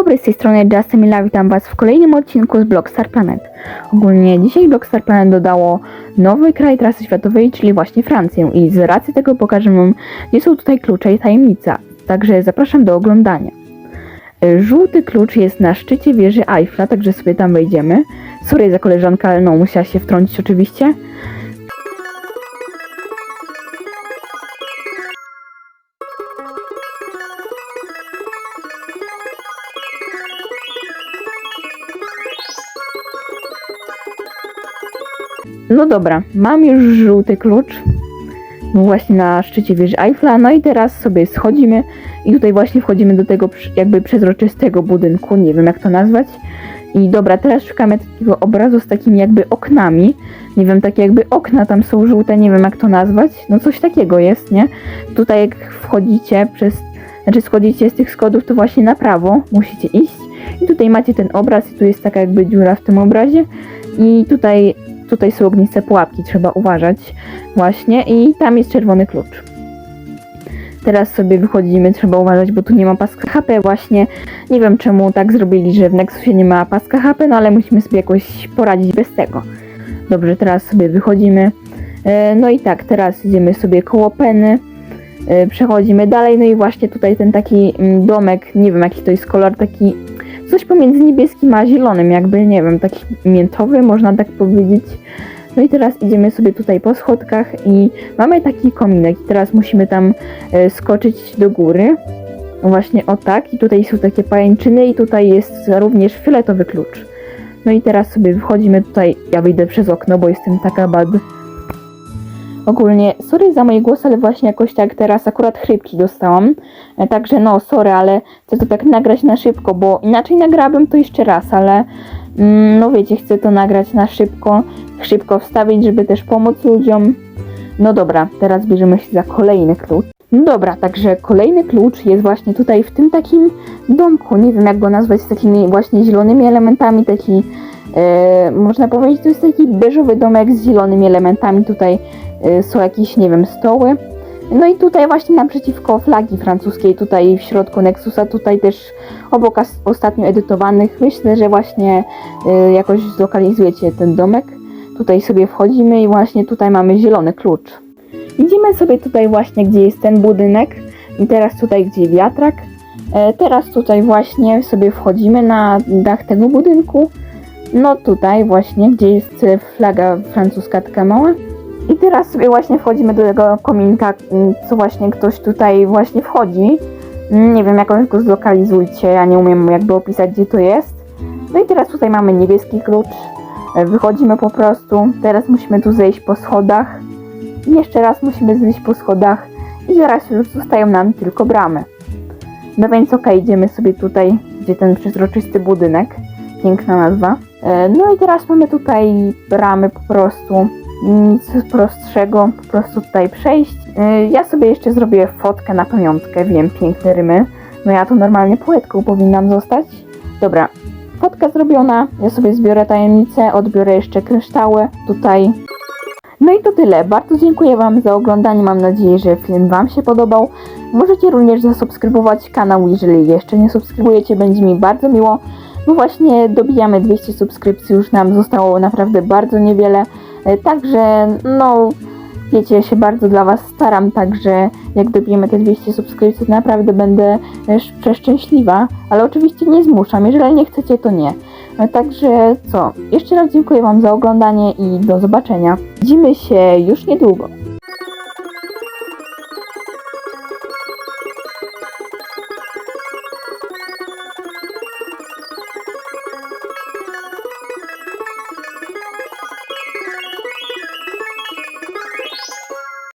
dobry, z tej strony Justin Mila, witam Was w kolejnym odcinku z Blockstar Planet. Ogólnie dzisiaj Blockstar Planet dodało nowy kraj trasy światowej, czyli właśnie Francję i z racji tego pokażę Wam, gdzie są tutaj klucze i tajemnica, także zapraszam do oglądania. Żółty klucz jest na szczycie wieży Eiffla, także sobie tam wejdziemy. Sorry za koleżankę, ale no musiała się wtrącić oczywiście. No dobra, mam już żółty klucz. No właśnie na szczycie wieży Eiffla. No i teraz sobie schodzimy i tutaj właśnie wchodzimy do tego jakby przezroczystego budynku. Nie wiem jak to nazwać. I dobra, teraz szukamy takiego obrazu z takimi jakby oknami. Nie wiem, takie jakby okna tam są żółte, nie wiem jak to nazwać. No coś takiego jest, nie? Tutaj jak wchodzicie przez, znaczy schodzicie z tych schodów, to właśnie na prawo musicie iść. I tutaj macie ten obraz i tu jest taka jakby dziura w tym obrazie. I tutaj, tutaj są ogniste pułapki, trzeba uważać właśnie. I tam jest czerwony klucz. Teraz sobie wychodzimy, trzeba uważać, bo tu nie ma paska HP właśnie. Nie wiem czemu tak zrobili, że w Nexusie nie ma paska HP, no ale musimy sobie jakoś poradzić bez tego. Dobrze, teraz sobie wychodzimy. E, No i tak, teraz idziemy sobie koło Peny. E, Przechodzimy dalej, no i właśnie tutaj ten taki mm, domek, nie wiem jaki to jest kolor, taki coś pomiędzy niebieskim a zielonym, jakby, nie wiem, taki miętowy, można tak powiedzieć. No i teraz idziemy sobie tutaj po schodkach i mamy taki kominek i teraz musimy tam e, skoczyć do góry. Właśnie o tak i tutaj są takie pajęczyny i tutaj jest również fioletowy klucz. No i teraz sobie wychodzimy tutaj, ja wyjdę przez okno, bo jestem taka bad. Ogólnie, sorry za mój głos, ale właśnie jakoś tak teraz akurat chrypki dostałam. E, Także no, sorry, ale chcę to tak nagrać na szybko, bo inaczej nagrałabym to jeszcze raz, ale mm, no wiecie, chcę to nagrać na szybko, szybko wstawić, żeby też pomóc ludziom. No dobra, teraz bierzemy się za kolejny klucz. No dobra, także kolejny klucz jest właśnie tutaj w tym takim domku, nie wiem jak go nazwać, z takimi właśnie zielonymi elementami, taki, e, można powiedzieć, to jest taki beżowy domek z zielonymi elementami, tutaj są jakieś, nie wiem, stoły. No i tutaj właśnie naprzeciwko flagi francuskiej, tutaj w środku Nexusa, tutaj też obok ostatnio edytowanych, myślę, że właśnie e, jakoś zlokalizujecie ten domek. Tutaj sobie wchodzimy i właśnie tutaj mamy zielony klucz. Idziemy sobie tutaj właśnie, gdzie jest ten budynek i teraz tutaj, gdzie wiatrak. E, teraz tutaj właśnie sobie wchodzimy na dach tego budynku. No tutaj właśnie, gdzie jest e, flaga francuska taka mała. I teraz sobie właśnie wchodzimy do tego kominka, m, co właśnie ktoś tutaj właśnie wchodzi. Mm, Nie wiem, jakoś go zlokalizujcie, ja nie umiem jakby opisać, gdzie to jest. No i teraz tutaj mamy niebieski klucz. E, Wychodzimy po prostu. Teraz musimy tu zejść po schodach. I jeszcze raz musimy zejść po schodach i zaraz już zostają nam tylko bramy. No więc okej, idziemy sobie tutaj, gdzie ten przezroczysty budynek. Piękna nazwa. E, No i teraz mamy tutaj bramy po prostu. Nic prostszego, po prostu tutaj przejść. E, Ja sobie jeszcze zrobię fotkę na pamiątkę, wiem, piękne rymy. No ja tu normalnie poetką powinnam zostać. Dobra, fotka zrobiona. Ja sobie zbiorę tajemnicę, odbiorę jeszcze kryształy tutaj. No i to tyle. Bardzo dziękuję Wam za oglądanie. Mam nadzieję, że film Wam się podobał. Możecie również zasubskrybować kanał, jeżeli jeszcze nie subskrybujecie, będzie mi bardzo miło. No właśnie dobijamy 200 subskrypcji, już nam zostało naprawdę bardzo niewiele. E, Także no wiecie, ja się bardzo dla Was staram, także jak dobijemy te 200 subskrypcji, to naprawdę będę e, przeszczęśliwa, ale oczywiście nie zmuszam, jeżeli nie chcecie, to nie. E, Także co, jeszcze raz dziękuję Wam za oglądanie i do zobaczenia. Widzimy się już niedługo.